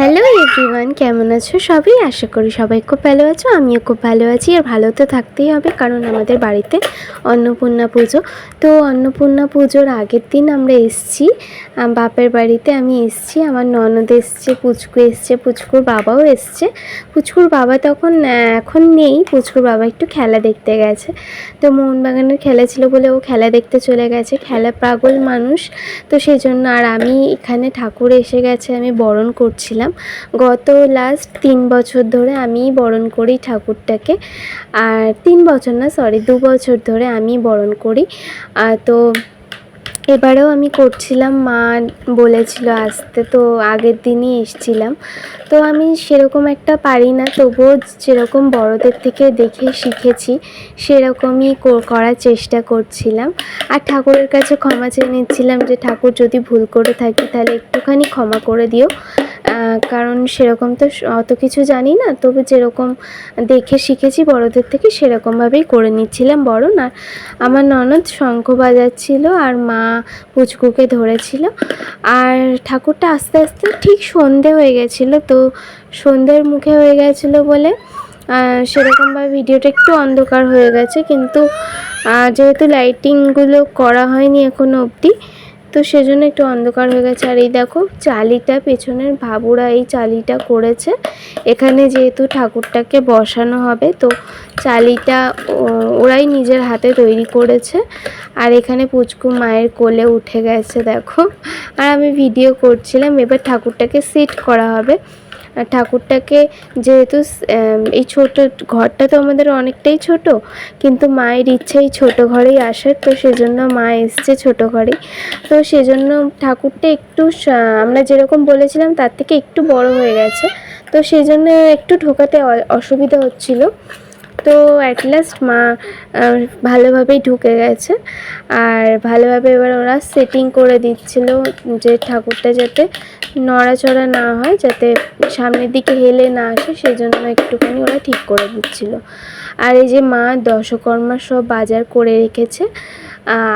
Hello everyone কেমন আছো সবাই? আশা করি সবাই খুব ভালো আছো। আমিও খুব ভালো আছি আর ভালো তো থাকতেই হবে, কারণ আমাদের বাড়িতে অন্নপূর্ণা পুজো। তো অন্নপূর্ণা পুজোর আগের দিন আমরা এসছি। বাপের বাড়িতে আমি এসছি, আমার ননদ এসছে, পুচকু এসছে, পুচকুর বাবাও এসছে। পুচকুর বাবা তখন এখন নেই, পুচকুর বাবা একটু খেলা দেখতে গেছে। তো মোহনবাগানের খেলা ছিল বলে ও খেলা দেখতে চলে গেছে, খেলা পাগল মানুষ। তো সেই জন্য আর আমি এখানে ঠাকুর এসে গেছে, আমি বরণ করছিলাম। গত লাস্ট তিন বছর ধরে আমিই বরণ করি ঠাকুরটাকে। আর তিন বছর না সরি দু বছর ধরে আমি বরণ করি। তো এবারেও আমি করছিলাম, মা বলেছিল আসতে, তো আগের দিনই এসছিলাম। তো আমি সেরকম একটা পারি না, তবুও যেরকম বড়দের থেকে দেখে শিখেছি, সেরকমই করার চেষ্টা করছিলাম। আর ঠাকুরের কাছে ক্ষমা চেয়ে নিচ্ছিলাম যে, ঠাকুর যদি ভুল করে থাকি, তাহলে একটুখানি ক্ষমা করে দিও। কারণ সেরকম তো অত কিছু জানি না। তবে যেরকম দেখে শিখেছি বড়দের থেকে সেরকমভাবেই করে নিচ্ছিলাম বড় না আমার ননদ শঙ্খ বাজাচ্ছিল আর মা পুচকুকে ধরেছিল। আর ঠাকুরটা আস্তে আস্তে ঠিক সন্ধে হয়ে গেছিল। তো সন্ধ্যের মুখে হয়ে গেছিল বলে সেরকমভাবে ভিডিওটা একটু অন্ধকার হয়ে গেছে। কিন্তু যেহেতু লাইটিংগুলো করা হয়নি এখনও অবধি তো সেজন্য একটু অন্ধকার হয়ে গেছে। আর এই দেখো, চালিটা, পেছনের ভাবুরা এই চালিটা করেছে। এখানে যেহেতু ঠাকুরটাকে বসানো হবে, তো চালিটা ওরাই নিজের হাতে তৈরি করেছে। আর এখানে পুচকু মায়ের কোলে উঠে গেছে, দেখো। আর আমি ভিডিও করছিলাম, এবার ঠাকুরটাকে সেট করা হবে। ঠাকুরটাকে যেহেতু এই ছোট ঘরটা তো আমাদের অনেকটাই ছোট, কিন্তু মায়ের ইচ্ছে এই ছোটো ঘরেই আসার, তো সেজন্য মা এসছে ছোটো ঘরেই তো সেজন্য ঠাকুরটা একটু আমরা যেরকম বলেছিলাম তার থেকে একটু বড় হয়ে গেছে, তো সেই জন্য একটু ঢোকাতে অসুবিধা হচ্ছিল। তো অ্যাট লাস্ট মা ভালোভাবেই ঢুকে গেছে। আর ভালোভাবে এবার ওরা সেটিং করে দিচ্ছিল যে ঠাকুরটা যাতে নড়াচড়া না হয়, যাতে সামনের দিকে হেলে না আসে সেই জন্য একটুখানি ওরা ঠিক করে দিচ্ছিল। আর এই যে মা দশকর্মা সব বাজার করে রেখেছে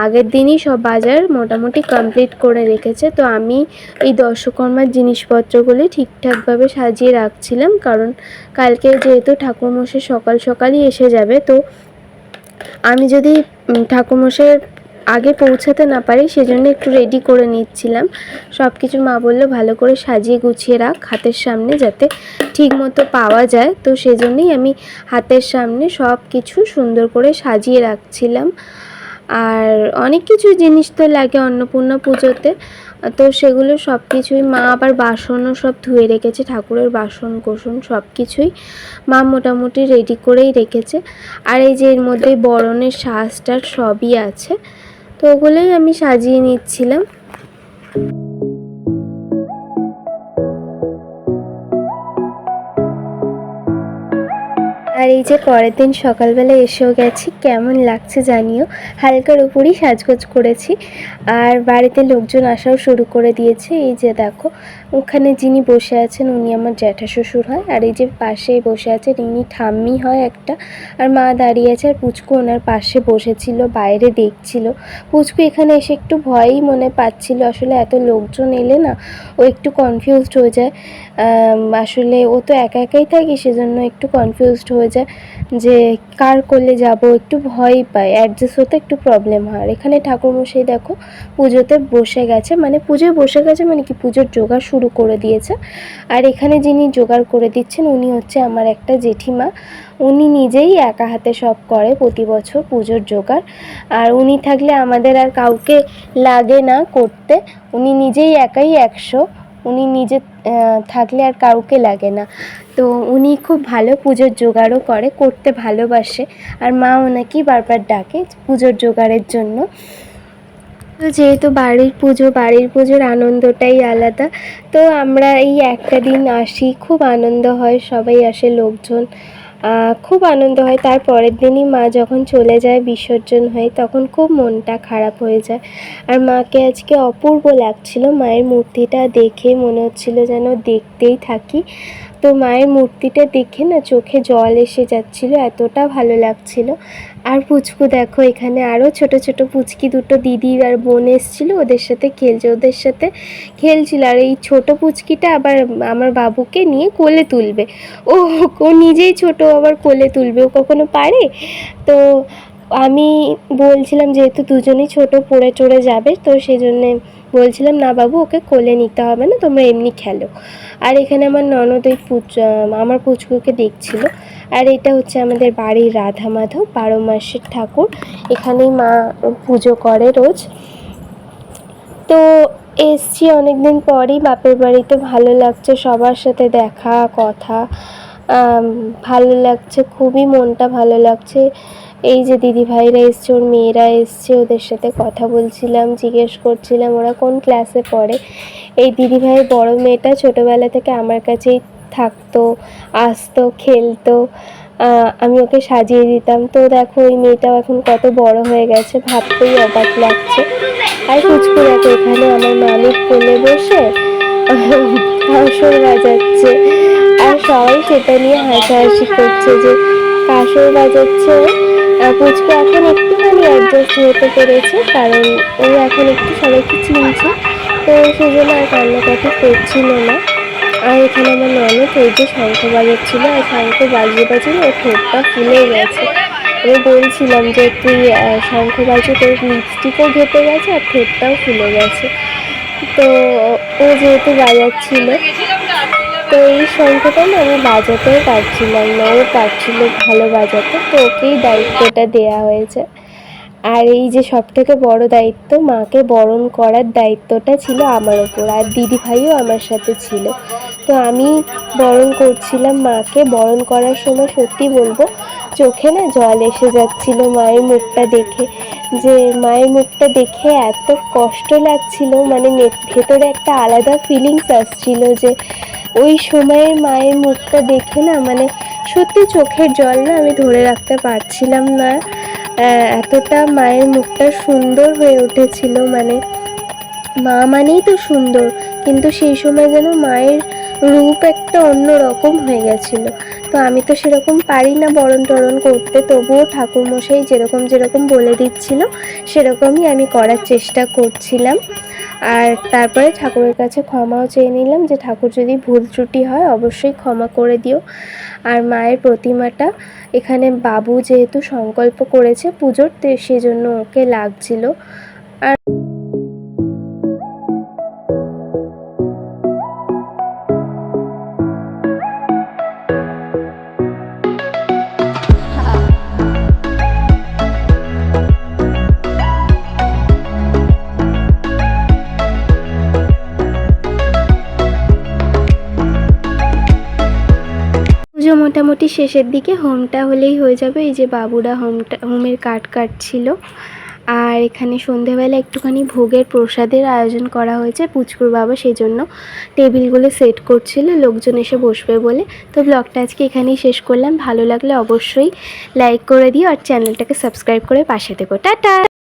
আগের দিনই সব বাজার মোটামুটি কমপ্লিট করে রেখেছে। তো আমি এই দশকর্মার জিনিসপত্রগুলি ঠিকঠাকভাবে সাজিয়ে রাখছিলাম, কারণ কালকে যেহেতু ঠাকুরমশাই সকাল সকালই এসে যাবে, তো আমি যদি ঠাকুরমশাইয়ের আগে পৌঁছাতে না পারি, সেজন্য একটু রেডি করে নিচ্ছিলাম। সব কিছু মা বলল, ভালো করে সাজিয়ে গুছিয়ে রাখ হাতের সামনে যাতে ঠিক মতো পাওয়া যায়। তো সেজন্যই আমি হাতের সামনে সব কিছু সুন্দর করে সাজিয়ে রাখছিলাম। আর অনেক কিছু জিনিস তো লাগে অন্নপূর্ণা পুজোতে। তো সেগুলো সব কিছুই মা আবার বাসনও সব ধুয়ে রেখেছে, ঠাকুরের বাসন কোসন সব কিছুই মা মোটামুটি রেডি করেই রেখেছে। আর এই যে এর মধ্যে বরণের শ্বাসটার সবই আছে। তো ওগুলোই আমি সাজিয়ে নিচ্ছিলাম। আর এই যে পরের দিন সকালবেলা এসেও গেছি, কেমন লাগছে জানিও। হালকার উপরই সাজগোজ করেছি, আর বাড়িতে লোকজন আসাও শুরু করে দিয়েছে। এই যে দেখো, ওখানে যিনি বসে আছেন উনি আমার জ্যাঠা শ্বশুর হয়, আর এই যে পাশেই বসে আছেন ইনি ঠাম্মি হয় একটা, আর মা দাঁড়িয়ে আছে, আর পুচকু ওনার পাশে বসেছিল, বাইরে দেখছিল। পুচকু এখানে এসে একটু ভয়ই মনে পাচ্ছিল, আসলে এত লোকজন এলে না, ও একটু কনফিউজড হয়ে যায়। আসলে ও তো একা একাই থাকে, সেজন্য একটু কনফিউজড হয়ে যায় যে কার কোলে যাব, একটু ভয় পায় অ্যাডজাস্ট হতে একটু প্রবলেম হয়। আর এখানে ঠাকুরমশাই দেখো, পুজোতে বসে গেছে মানে পুজোয় বসে গেছে মানে কি, পুজোর জোগাড় শুরু করে দিয়েছে। আর এখানে যিনি জোগাড় করে দিচ্ছেন, উনি হচ্ছে আমার একটা জেঠিমা। উনি নিজেই একা হাতে সব করে প্রতি বছর পুজোর জোগাড়। আর উনি থাকলে আমাদের আর কাউকে লাগে না করতে। উনি নিজেই একাই একশো উনি নিজে থাকলে আর কাউকে লাগে না। তো উনি খুব ভালো পুজোর জোগাড়ও করে, করতে ভালোবাসে। আর মা ওনাকেই বারবার ডাকে পুজোর জোগাড়ের জন্য। তো যেহেতু বাড়ির পুজো, বাড়ির পুজোর আনন্দটাই আলাদা, তো আমরা এই একটা দিন আসি, খুব আনন্দ হয়, সবাই আসে, লোকজন খুব আনন্দ হয়। তার পরের দিনই মা যখন চলে যায় বিসর্জন হয়ে, তখন খুব মনটা খারাপ হয়ে যায়। আর মাকে আজকে অপূর্ব লাগছিল মায়ের মূর্তিটা দেখে। মনে হচ্ছিল যেন দেখতেই থাকি। তো মায়ের মূর্তিটা দেখে না চোখে জল এসে যাচ্ছিল, এতটা ভালো লাগছিল। আর পুচকু দেখো, এখানে আরও ছোট ছোট পুচকি দুটো দিদি আর বোন এসেছিল, ওদের সাথে খেলছে, ওদের সাথে খেলছিল। আর এই ছোট পুচকিটা আবার আমার বাবুকে নিয়ে কোলে তুলবে। ও ও নিজেই ছোট আবার কোলে তুলবে, ও কখনো পারে? তো আমি বলছিলাম, যেহেতু দুজনেই ছোট, পড়ে চড়ে যাবে, তো সেই জন্যে বলছিলাম, না বাবু, ওকে কোলে নিতে হবে না, তোমরা এমনি খেলো। আর এখানে আমার ননদ ওই আমার পুচকুকে দেখছিল। আর এটা হচ্ছে আমাদের বাড়ির রাধা মাধব, বারো মাসের ঠাকুর। এখানেই মা পুজো করে রোজ। তো এসছি অনেক দিন পরই, বাপের বাড়িতে ভালো লাগছে, সবার সাথে দেখা, কথা। ভালো লাগছে, খুবই মনটা ভালো লাগছে। এই যে দিদি ভাইরা এসছে, ওর মেয়েরা এসছে, ওদের সাথে কথা বলছিলাম, জিজ্ঞেস করছিলাম ওরা কোন ক্লাসে পড়ে। এই দিদি ভাইয়ের বড় মেয়েটা ছোটোবেলা থেকে আমার কাছেই থাকতো, আসতো, খেলতো। আমি ওকে সাজিয়ে দিতাম। তো দেখো ওই মেয়েটাও এখন কত বড় হয়ে গেছে, ভাবতেই অবাক লাগছে। আর কুচকু দেখো এখানে আমার মামির কোলে বসে কাসর বাজাচ্ছে। সবাই সেটা নিয়ে হাসাহাসি করছে যে কাসর বাজাচ্ছে। পুচকু এখন একটুখানি অ্যাডজাস্ট হতে পেরেছে, কারণ ও এখন একটু সবাইকে চিনছে, তো সেই জন্য আর কান্নাকাটি করছিল না। আর এখানে আমার ননদ ওই যে শঙ্খ বাজাচ্ছিল, আর শঙ্খ বাজিয়ে বাজিয়ে ওর ঠোঁটটা ফুলে গেছে। আমি বলছিলাম যে, তুই শঙ্খ বাজিয়ে তোর লিপস্টিকও ঘেটে গেছে আর ঠোঁটটাও ফুলে গেছে। তো ও যেহেতু বাজাচ্ছিল তো এই শঙ্খটা না আমি বাজাতেও পারছিলাম না, ও পারছিল ভালো বাজাতে, তো ওকেই দায়িত্বটা দেয়া হয়েছে। আর এই যে সব থেকে বড় দায়িত্ব, মাকে বরণ করার দায়িত্বটা ছিল আমার ওপর, আর দিদি ভাইও আমার সাথে ছিল। তো আমি বরণ করছিলাম মাকে, বরণ করার সময় সত্যি বলব, চোখে না জল এসে যাচ্ছিল মায়ের মুখটা দেখে, যে মায়ের মুখটা দেখে এত কষ্ট লাগছিল মানে ভেতরে একটা আলাদা ফিলিংস আসছিল যে ওই সময়ে মায়ের মুখটা দেখে না মানে সত্যি চোখের জল না আমি ধরে রাখতে পারছিলাম না। এতটা মায়ের মুখটা সুন্দর হয়ে উঠেছিল মানে মা মানেই তো সুন্দর, কিন্তু সেই সময় যেন মায়ের রূপ একটা অন্য রকম হয়ে গেছিল। তো আমি তো সেরকম পারি না বরণ টরণ করতে, তবুও ঠাকুরমশাই যেরকম যেরকম বলে দিচ্ছিল, সেরকমই আমি করার চেষ্টা করছিলাম। আর তারপরে ঠাকুরের কাছে ক্ষমাও চেয়ে নিলাম যে ঠাকুর যদি ভুল ত্রুটি হয়, অবশ্যই ক্ষমা করে দিও। আর মায়ের প্রতিমাটা এখানে বাবু যেহেতু সংকল্প করেছে পুজোর সেজন্য ওকে লাগছিল। পুজো মোটামুটি শেষের দিকে হোমটা হলেই হয়ে যাবে। এই যে বাবুরা হোমটা, হোমের কাঠ কাটছিল। আর এখানে সন্ধেবেলা একটুখানি ভোগের প্রসাদের আয়োজন করা হয়েছে পুচকুর বাবা সেই জন্য টেবিলগুলো সেট করছিল, লোকজন এসে বসবে বলে। তো ব্লগটা আজকে এখানেই শেষ করলাম। ভালো লাগলে অবশ্যই লাইক করে দিও আর চ্যানেলটাকে সাবস্ক্রাইব করে পাশে থেকো। টাটা!